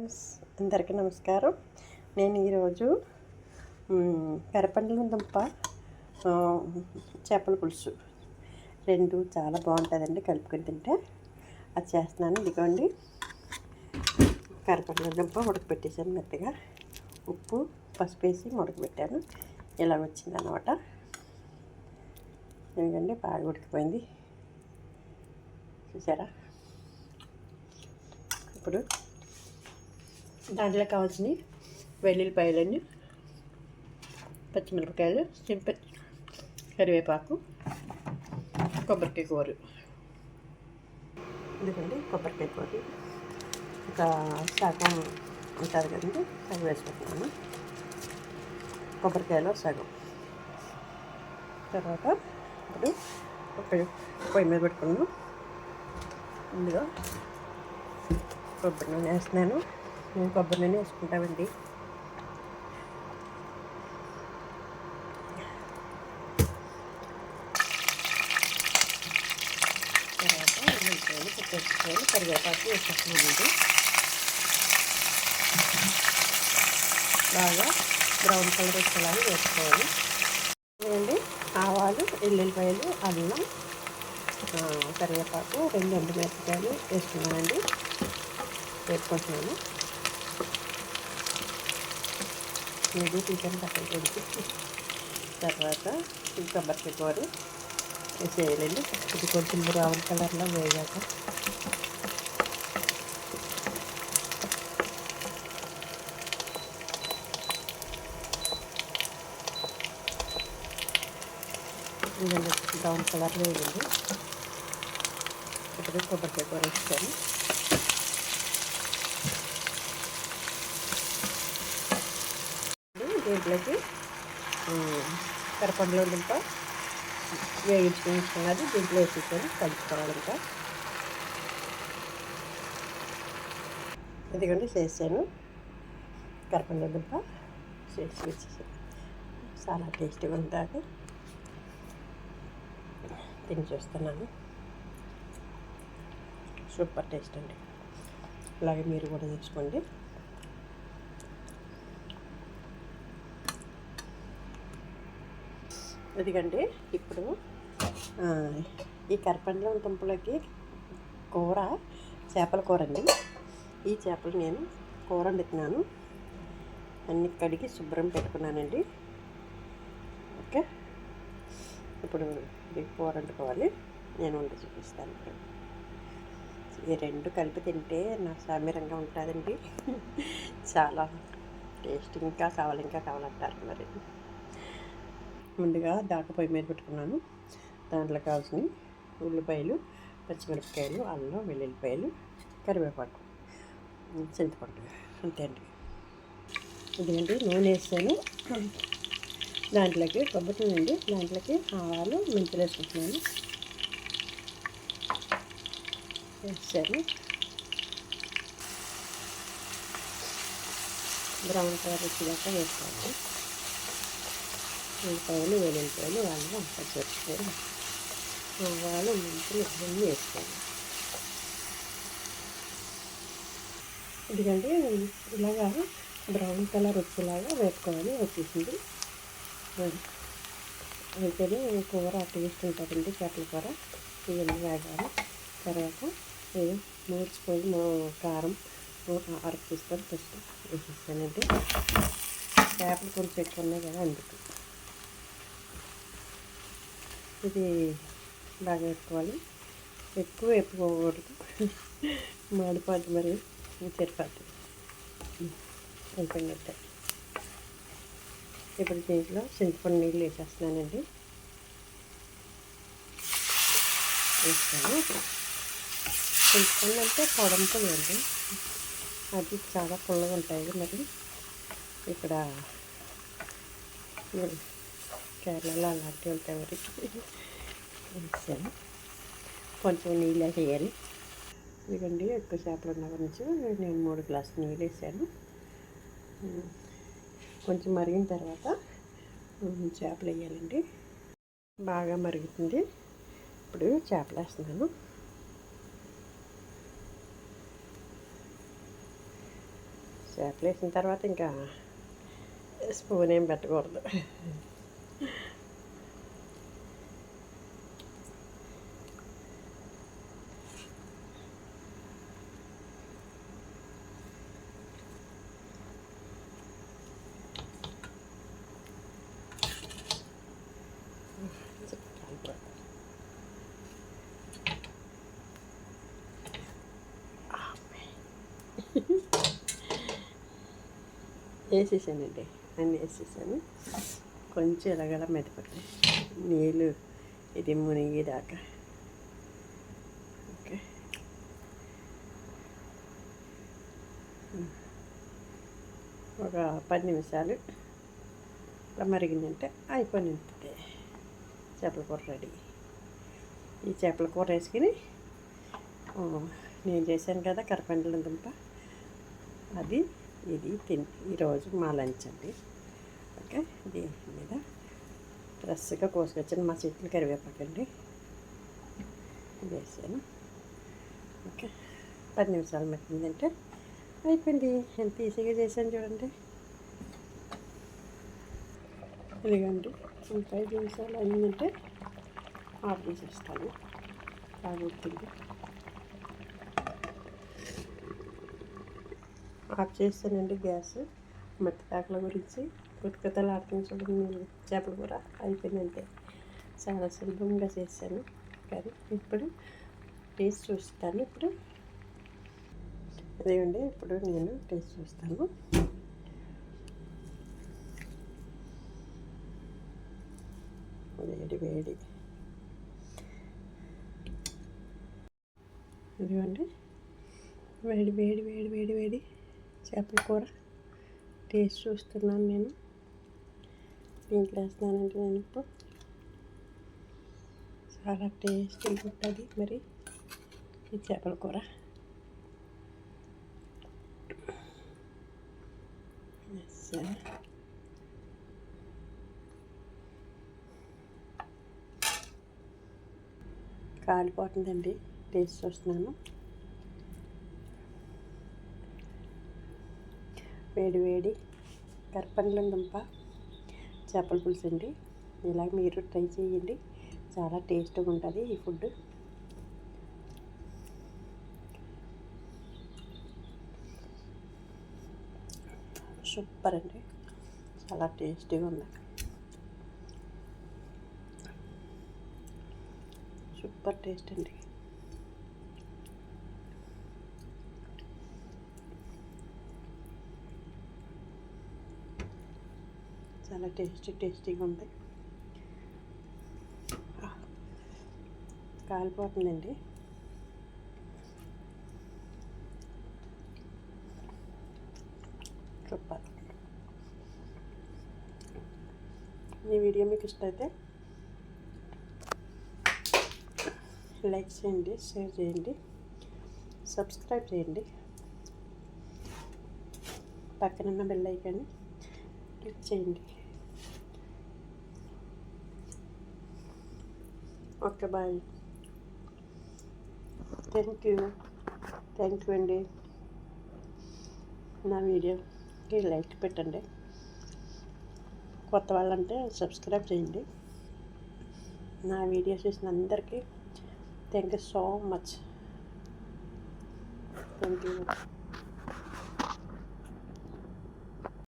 Friends అందరికీ నమస్కారం. నేను ఈరోజు పెరపండ్ల దుంప చేపల పులుసు. రెండు చాలా బాగుంటుందండి కలుపుకొని తింటే. అది చేస్తున్నాను ఇదిగోండి. కరపండ్ల దుంప ఉడకపెట్టేసాను మెత్తగా. ఉప్పు పసుపు వేసి ఉడకబెట్టాను. ఇలా వచ్చిందనమాట. ఎందుకంటే బాగా ఉడికిపోయింది. చూసారా? ఇప్పుడు దాంట్లో కావాల్సిన వెల్లుల్లిపాయలన్నీ పచ్చిమిరపకాయలు చింప కరివేపాకు కొబ్బరికాయ కూర ఎందుకండి కొబ్బరికాయ కూర ఒక సగం ఉంటుంది కదండి సగం వేసుకుంటున్నాను. కొబ్బరికాయలో సగం. తర్వాత ఇప్పుడు ఒక పొయ్యి మీద పెట్టుకున్నాను. ఇందులో కొబ్బరి నూనె వేస్తున్నాను. కొబ్బరి నూనె వేసుకుంటామండి తర్వాత ఉల్లిపాయలు పచ్చిమిరపకాయలు కరివేపాకు వేసేస్తామండి బాగా బ్రౌన్ కలర్ వచ్చేలాగా వేసుకోవాలి. అండి ఆవాలు ఎల్లుల్లిపాయలు అల్లం కరివేపాకు రెండు ఎండు మిరపకాయలు వేసుకున్నానండి. వేసుకుంటున్నాను ఇది చికెన్ పక్కన పెట్టి తర్వాత ఈ కొబ్బరికాయ కూర వేసేయాలండి. ఇది కొంచెం బ్రౌన్ కలర్లో వేయాక ఇదండి బ్రౌన్ కలర్ వేయండి ఇప్పుడు కొబ్బరికాయ కూర వేస్తాను. దీంట్లోకి కరపండులో దుంప వేయించుకుని దీంట్లో వేసుకొని కలుపుకోవాలి ఇంకా. ఇదిగోండి చేసాను. కరపండులో దుంప చేసి వేసేసాను. చాలా టేస్టీగా ఉంటుంది తిని చూస్తున్నాను. సూపర్ టేస్ట్ అండి. అలాగే మీరు కూడా తెచ్చుకోండి ఇదిగండి ఇప్పుడు ఈ కరపండ్లం దుంపలకి కూర చేపల కూర అండి. ఈ చేపలు నేను కూర వండుతున్నాను. అన్ని కడిగి శుభ్రం పెట్టుకున్నానండి. ఓకే? ఇప్పుడు కూర వండుకోవాలి. నేను వండి చూపిస్తాను. ఇప్పుడు ఈ రెండు కలిపి తింటే నా సామిరంగా ఉంటుందండి. చాలా టేస్ట్ ఇంకా కావాలి ఇంకా కావాలంటారు మరి. ముందుగా దాకా పొయ్యి మీద పెట్టుకున్నాను. దాంట్లో కావాల్సిన ఉల్లిపాయలు పచ్చిమిరపకాయలు అల్లం వెల్లుల్లిపాయలు కరివేపాకు చింతపండు అంతే అండి. ఇదేంటి? నూనె వేస్తాను దాంట్లోకి కొబ్బరి అండి దాంట్లోకి ఆవాలు మెంతులు వేసుకుంటున్నాను. వేసాను. బ్రౌన్ కలర్ వచ్చేదాకా వేసుకోవాలి. ఉల్లిపాయలు వెల్లుల్లిపాయలు వాళ్ళు పచ్చిమిరపకాయలు ఆవాలు మెంతులు ఇవన్నీ వేసుకోవాలి ఎందుకంటే ఇలాగా బ్రౌన్ కలర్ వచ్చేలాగా వేసుకోవాలి వచ్చేసింది. అయితేనే కూర టేస్ట్ ఉంటుందండి చేపల కూర. ఇవన్నీ వేగాలి. తర్వాత ఇది మూడు స్పూన్ కారం అరకు తీసుకొని ఫస్ట్ వేసేస్తానండి చేపలు కొంచెం ఎక్కువ ఉన్నాయి కదా అందుకు. ఇది బాగా వేసుకోవాలి. ఎక్కువ వేపుకోకూడదు. మాడిపోద్ది మరి చెరిపాటు అయిపోయినట్టే. ఇప్పుడు దీంట్లో చింతపండు నీళ్ళు వేసేస్తున్నానండి. వేస్తాను. చింతపండు అంటే పొడంపులండి అది చాలా పుల్లగా ఉంటాయి మరి. ఇక్కడ కేరళలో అలాంటి ఉంటాయి. ఎవరికి వేసాను కొంచెం నీళ్ళు వేయాలి ఇదిగండి ఎక్కువ చేపలు ఉన్న గురించి నేను మూడు గ్లాసులు నీళ్ళు వేసాను. కొంచెం మరిగిన తర్వాత చేపలు వేయాలండి. బాగా మరుగుతుంది. ఇప్పుడు చేపలు వేస్తున్నాను. చేపలు వేసిన తర్వాత ఇంకా స్పూన్ ఏం పెట్టకూడదు. వేసేసానండి అన్నీ వేసేసాను కొంచెం ఎలాగలా మెదపండి నీళ్ళు ఇది మునిగేదాకా ఓకే. ఒక పది నిమిషాలు అలా మరిగిందంటే అయిపోయింది. చేపల కూర రెడీ. ఈ చేపల కూర వేసుకుని నేను చేశాను కదా కరపండలం దుంప అది ఇది తిన్ ఈరోజు మా లంచ్ అండి. ఓకే దీని మీద ఫ్రెష్గా కోసుకొచ్చాను మా చెట్లు కరివేపాకండి. వేసాను. ఓకే పది నిమిషాలు పెట్టిందంటే అయిపోయింది. ఎంత ఈజీగా చేశాను చూడండి. ఇదిగండి ఇంకా ఐదు నిమిషాలు అయిందంటే ఆఫ్ చేసేస్తాను. బాగుంటుంది ఆఫ్ చేస్తానండి గ్యాస్. మట్టి తాకల గురించి కొత్తలు ఆడుతుంది చేపల కూర అయిపోయిందంటే చాలా సులభంగా చేశాను కానీ ఇప్పుడు టేస్ట్ చూస్తాను. ఇప్పుడు అదేండి ఇప్పుడు నేను టేస్ట్ చూస్తాను. వేడి వేడి. ఇదిగోండి వేడి వేడి వేడి వేడి వేడి. చేపల కూర టేస్ట్ చూస్తున్నాను నేను దీంట్లో వేస్తున్నానంటే నేను ఇప్పుడు చాలా టేస్టీగా ఉంటుంది మరి ఈ చేపల కూర Yes. కాలిపోతుందండి టేస్ట్ చూస్తున్నాను వేడి వేడి కరపండ్ల దుంప చేపల పులుసు అండి. ఇలా మీరు ట్రై చేయండి. చాలా టేస్ట్గా ఉంటుంది ఈ ఫుడ్ సూపర్ అండి. చాలా టేస్టీగా ఉంది. సూపర్ టేస్ట్ అండి. చాలా టేస్టీ టేస్టీగా ఉంది. కాలిపోతుందండి. సూపర్. ఈ వీడియో మీకు ఇష్టమైతే లైక్ చేయండి షేర్ చేయండి సబ్స్క్రైబ్ చేయండి. పక్కనున్న బెల్ ఐకాన్ని క్లిక్ చేయండి. Okay bye. Thank you thank you అండి. నా వీడియోకి లైక్ పెట్టండి. కొత్త వాళ్ళంటే సబ్స్క్రైబ్ చేయండి. నా వీడియోస్ చూసిన అందరికీ thank you so much thank you